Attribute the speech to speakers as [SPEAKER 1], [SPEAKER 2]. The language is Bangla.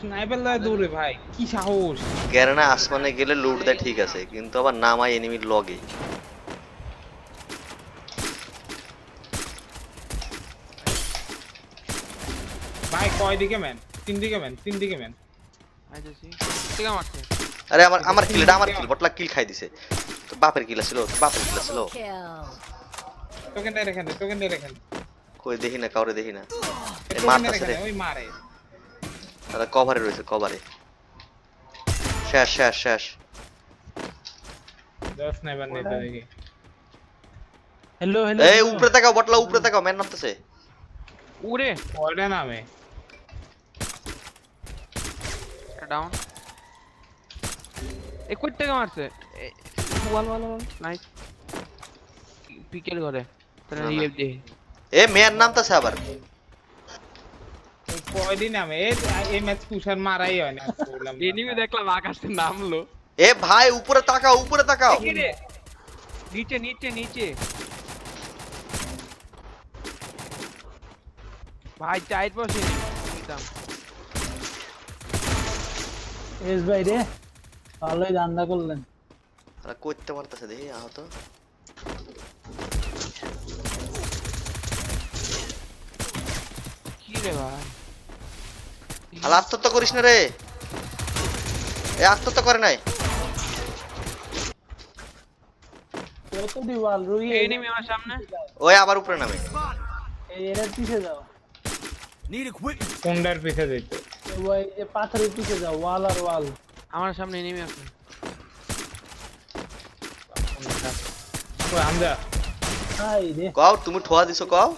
[SPEAKER 1] স্নাইপার লয় দৌড়ে ভাই কি সাহস?
[SPEAKER 2] গ্যারেনা আসমানে গেলে লুট দেয় ঠিক আছে কিন্তু আবার নামায় এনিমির লগে
[SPEAKER 1] ভাই কয় দিকে ম্যান তিন দিকে ম্যান তিন দিকে ম্যান
[SPEAKER 2] আরে আমার আমার কিল এটা আমার কিল বটলা কিল খাই দিছে। তো বাপের কিল ছিল বাপের কিল ছিল
[SPEAKER 1] রেখে দে দিয়ে রেখে
[SPEAKER 2] কই দেখি না কাউরে দেখি না। এ মারতাছে রে।
[SPEAKER 1] ওই মারে।
[SPEAKER 2] তারা কভারে রয়েছে কভারে শেষ শেষ শেষ।
[SPEAKER 1] দশ স্নাইপার নিতে দেখি
[SPEAKER 3] হ্যালো হ্যালো
[SPEAKER 2] এই উপরে তাকাও বটলা উপরে তাকাও ম্যান নামতেছে।
[SPEAKER 4] উড়ে।
[SPEAKER 1] কয়টা নামে।
[SPEAKER 4] ডাউন এ কই থেকে মারছে ওয়াল ওয়াল ওয়াল নাইস পিকের ঘরে তাহলে
[SPEAKER 2] না।
[SPEAKER 4] দে
[SPEAKER 2] এ ম্যান নামতেছে আবার।
[SPEAKER 1] কয়দিন নামে এই এই ম্যাচ পুষার মারাই হয় না
[SPEAKER 4] এনিমি দেখলাম আকাশে নামলো।
[SPEAKER 2] এ ভাই উপরে তাকাও উপরে তাকাও।
[SPEAKER 4] নিচে নিচে নিচে। ভাই চাইট বসে নিতাম।
[SPEAKER 3] এস ভাই রে ভালোই করলেন।
[SPEAKER 2] আরে করতে পারতেছে দেখি আহত।
[SPEAKER 4] কি রে ভাই?
[SPEAKER 2] আলা আত্মহত্যা করিস না রে। এ আত্মহত্যা করে নাই। ওই আবার উপরে নামে।
[SPEAKER 3] পিছে যাও।
[SPEAKER 1] কোনটার পিছে দিত
[SPEAKER 3] ওই যে পাথরের পিছে যাও ওয়াল আর ওয়াল।
[SPEAKER 4] আমার সামনে এনিমি আছে
[SPEAKER 2] কও তুমি ঠোয়া দিছো কও।